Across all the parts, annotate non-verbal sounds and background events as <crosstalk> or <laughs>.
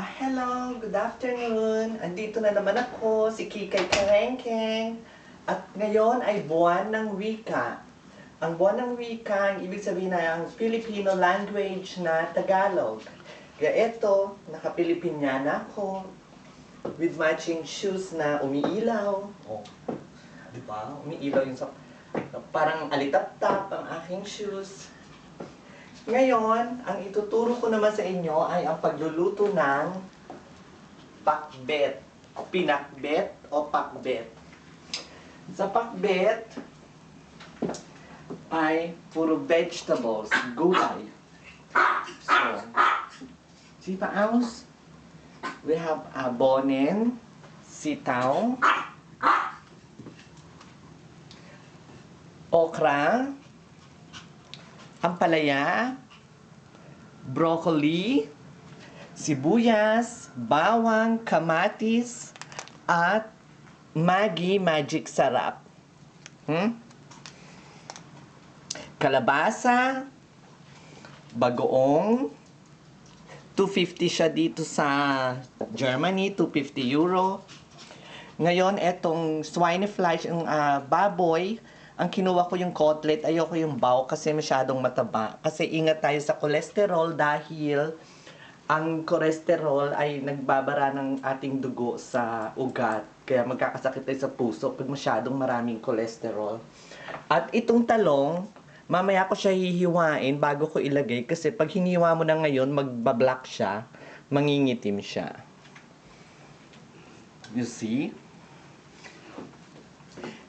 Ah, hello, good afternoon. Andito na naman ako, si Kikay Karengkeng. At ngayon ay buwan ng wika. Ang buwan ng wika, ang ibig sabihin ay ang Filipino language na Tagalog. Kaya eto, nakapilipinyana ako. With matching shoes na umiilaw. Oh, di ba? Umiilaw yung sa... Parang alitap-tap ang aking shoes. Ngayon, ang ituturo ko naman sa inyo ay ang pagluluto ng pakbet. Pinakbet o pakbet. Sa pakbet ay puro vegetables, gulay. So, see pa aus? We have abonin, sitaw, okra, ampalaya, broccoli, sibuyas, bawang, kamatis, at Maggi Magic Sarap. Hmm? Kalabasa, bagoong, 250 siya dito sa Germany, 250 euro. Ngayon, etong swine flesh, yung ah, baboy, ang kinuha ko yung cutlet, ayoko yung bao kasi masyadong mataba. Kasi ingat tayo sa cholesterol dahil ang cholesterol ay nagbabara ng ating dugo sa ugat. Kaya magkakasakit tayo sa puso pag masyadong maraming cholesterol. At itong talong, mamaya ko siya hihiwain bago ko ilagay kasi pag hiniwa mo na ngayon, magbablock siya, mangingitim siya. You see?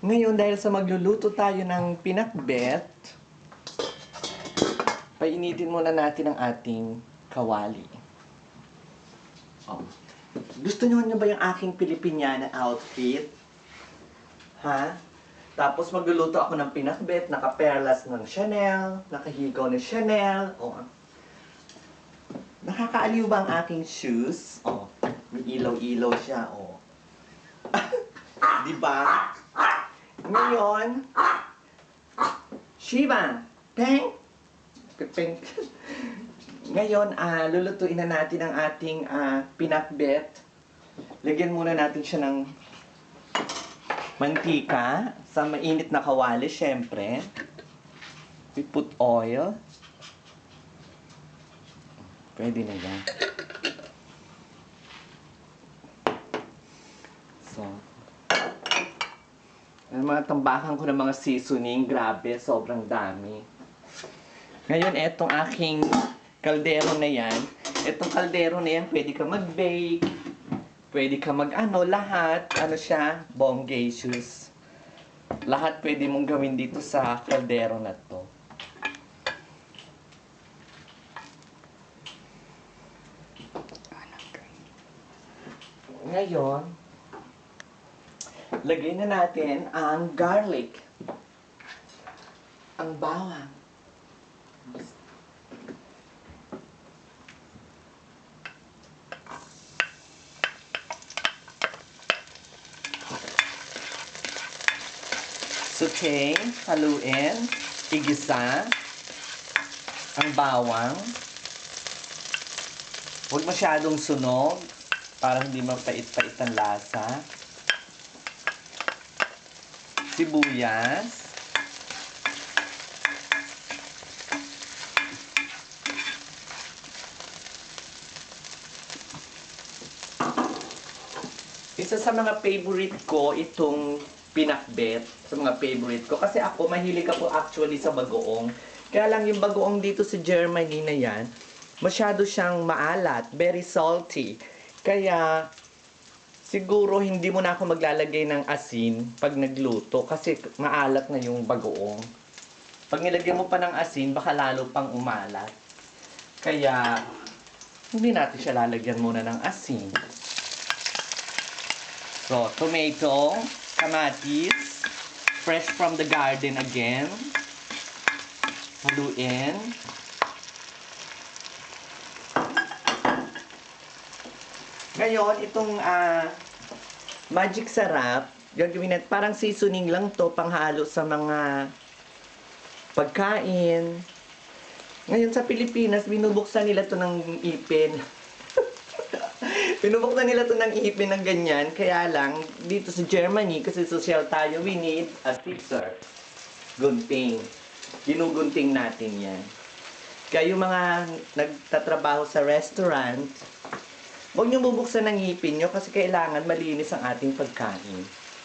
Ngayon, dahil sa magluluto tayo ng pinakbet, painitin muna natin ang ating kawali. Oh. Gusto nyo nyo ba yung aking Pilipiniana outfit? Ha? Tapos magluluto ako ng pinakbet, nakaperlas ng Chanel, nakahigaw ng Chanel. Oh. Nakakaaliw ba ang aking shoes? Oh. May ilaw-ilaw siya, oh. <laughs> Di ba? Ngayon, Shiva, Peng, Peng. Ngayon, ah, lulutuin na natin ang ating ah, pinakbet. Lagyan muna natin siya ng mantika sa mainit na kawali, syempre. We put oil. Pwede na yan. So, ang mga tambakan ko ng mga seasoning, grabe, sobrang dami. Ngayon, etong aking kaldero na yan, etong kaldero na yan, pwede ka mag-bake, pwede ka mag-ano, lahat, ano siya, bonggacious. Lahat pwede mong gawin dito sa kaldero na to. Ngayon, lagay na natin ang garlic. Ang bawang. Saute, haluin, igisa, ang bawang. Huwag masyadong sunog para hindi mapait-pait ang lasa. Sibuyas. Isa sa mga favorite ko itong pinakbet sa mga favorite ko. Kasi ako, mahilig ako actually sa bagoong. Kaya lang yung bagoong dito sa Germany na yan, masyado siyang maalat, very salty. Kaya, siguro hindi mo na ako maglalagay ng asin pag nagluto kasi maalat na yung bagoong. Pag nilagyan mo pa ng asin, baka lalo pang umalat. Kaya, hindi natin siya lalagyan muna ng asin. So, tomato, kamatis, fresh from the garden again. Haluin. Ngayon, itong ah, magic sarap, gagawin natin, parang seasoning lang to, panghalo sa mga pagkain. Ngayon sa Pilipinas, binubuksan nila to ng ipin. <laughs> Pinubuksan nila to ng ipin ng ganyan, kaya lang, dito sa Germany, kasi social tayo, we need a fixer. Gunting. Ginugunting natin yan. Kaya yung mga nagtatrabaho sa restaurant, huwag niyo bubuksan ng ngipin nyo kasi kailangan malinis ang ating pagkain.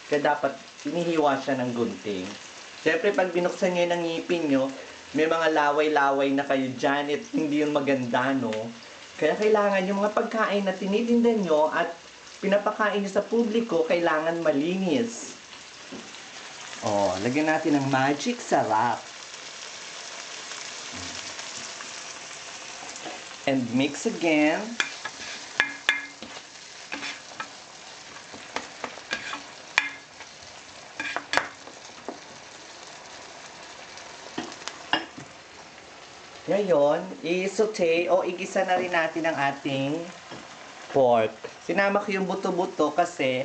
Kaya dapat inihiwa siya ng gunting. Siyempre, pag binuksan niyo ng ngipin nyo, may mga laway-laway na kayo dyan at hindi yun maganda, no? Kaya kailangan yung mga pagkain na tinitinda nyo at pinapakain nyo sa publiko, kailangan malinis. Oh, lagyan natin ng magic sarap. And mix again. Ngayon, i-saute o igisa na rin natin ang ating pork. Sinama ko yung buto-buto kasi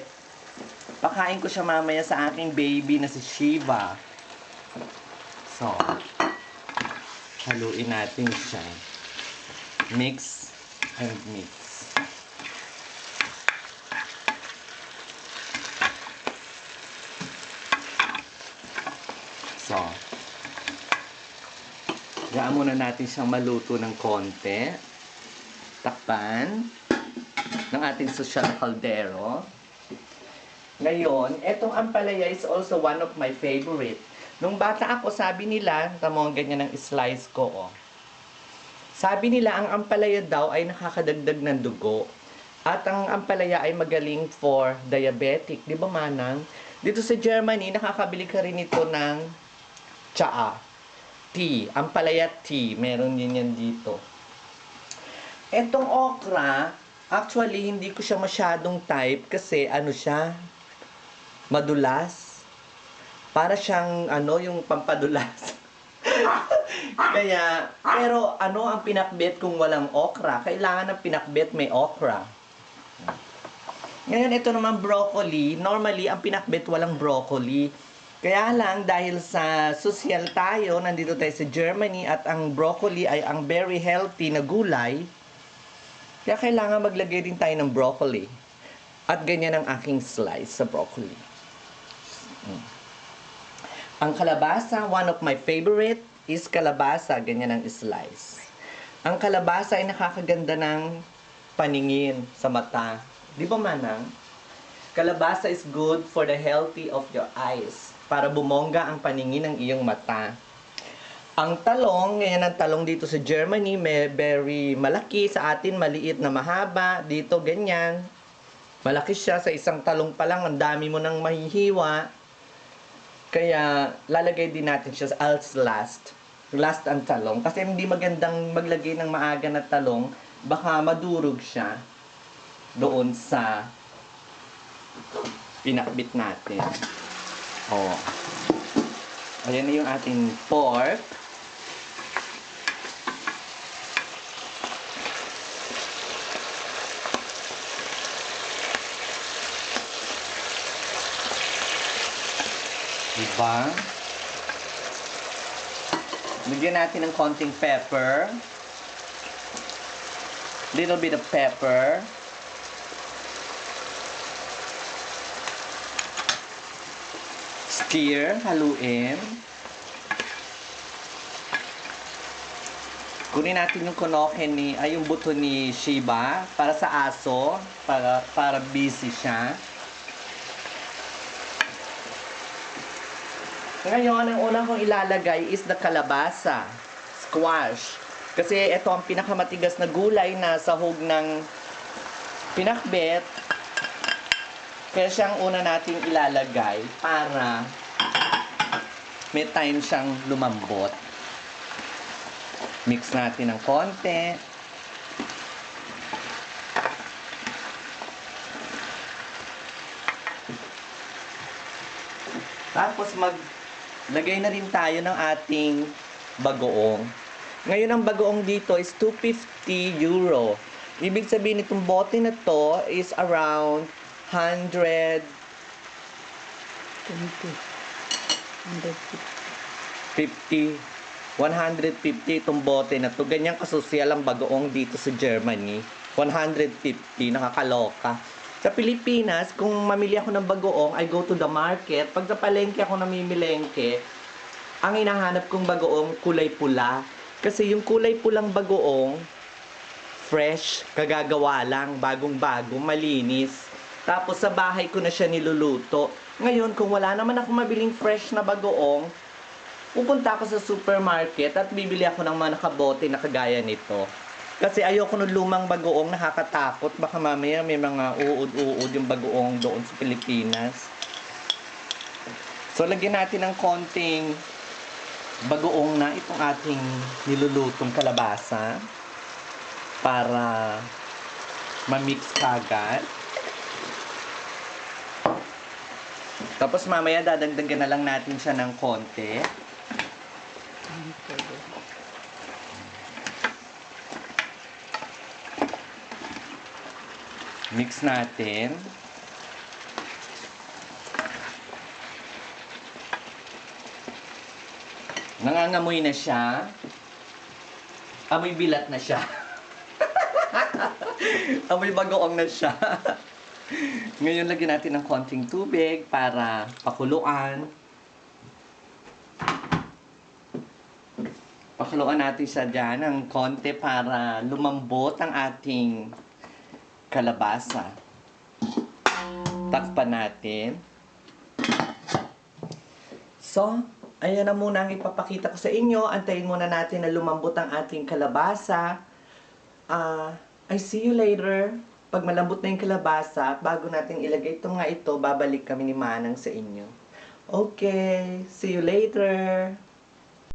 pakain ko siya mamaya sa aking baby na si Shiva. So, haluin natin siya. Mix and mix. So, Hayaan muna natin siyang maluto ng konti. Takpan ng ating social caldero. Ngayon, etong ampalaya is also one of my favorite. Nung bata ako, sabi nila, tamo ang ganyan ng slice ko, oh. Sabi nila, ang ampalaya daw ay nakakadagdag ng dugo. At ang ampalaya ay magaling for diabetic. Di ba, Manang? Dito sa Germany, nakakabili ka rin ito ng tsaa tea, ampalaya tea, meron din yan dito. Etong okra, actually hindi ko siya masyadong type kasi ano siya, madulas. Para siyang ano, yung pampadulas. <laughs> Kaya, pero ano ang pinakbet kung walang okra? Kailangan ng pinakbet may okra. Ngayon, ito naman broccoli. Normally, ang pinakbet walang broccoli. Kaya lang, dahil sa social tayo, nandito tayo sa Germany at ang broccoli ay ang very healthy na gulay, kaya kailangan maglagay din tayo ng broccoli. At ganyan ang aking slice sa broccoli. Mm. Ang kalabasa, one of my favorite is kalabasa, ganyan ang slice. Ang kalabasa ay nakakaganda ng paningin sa mata. Di ba manang? Kalabasa is good for the healthy of your eyes para bumongga ang paningin ng iyong mata. Ang talong, ngayon ang talong dito sa Germany, may very malaki. Sa atin, maliit na mahaba. Dito, ganyan. Malaki siya. Sa isang talong pa lang, ang dami mo nang mahihiwa. Kaya, lalagay din natin siya as last. Last ang talong. Kasi hindi magandang maglagay ng maaga na talong. Baka madurog siya doon sa pinakbit natin. Oh. Ayan na yung ating pork. Diba? Lagyan natin ng konting pepper. Little bit of pepper. Stir, haluin. Kunin natin yung konoke ni, ay yung buto ni Shiba para sa aso, para, para busy siya. Ngayon, ang una kong ilalagay is the kalabasa, squash. Kasi ito ang pinakamatigas na gulay na sahog ng pinakbet. Kaya siyang una nating ilalagay para may time siyang lumambot. Mix natin ng konti. Tapos maglagay na rin tayo ng ating bagoong. Ngayon ang bagoong dito is 250 euro. Ibig sabihin itong bote na to is around 100 50 150 itong bote na to. Ganyan kasusyal ang bagoong dito sa Germany. 150, nakakaloka. Sa Pilipinas, kung mamili ako ng bagoong, I go to the market. Pag sa palengke ako namimilengke, ang hinahanap kong bagoong kulay pula. Kasi yung kulay pulang bagoong, fresh, kagagawa lang, bagong-bago, malinis. Tapos sa bahay ko na siya niluluto. Ngayon, kung wala naman ako mabiling fresh na bagoong, pupunta ako sa supermarket at bibili ako ng mga nakabote na kagaya nito. Kasi ayoko ng lumang bagoong nakakatakot. Baka mamaya may mga uod-uod yung bagoong doon sa Pilipinas. So, lagyan natin ng konting bagoong na itong ating nilulutong kalabasa para ma-mix kagad. Tapos mamaya dadagdagan na lang natin siya ng konti. Mix natin. Nangangamoy na siya. Amoy bilat na siya. <laughs> Amoy bagoong na siya. <laughs> Ngayon lagyan natin ng konting tubig para pakuluan. Pakuluan natin siya dyan ng konti para lumambot ang ating kalabasa. Takpan natin. So, ayan na muna ang ipapakita ko sa inyo. Antayin muna natin na lumambot ang ating kalabasa. Ah, I see you later. Pag malambot na yung kalabasa, bago natin ilagay ito nga ito, babalik kami ni Manang sa inyo. Okay, see you later.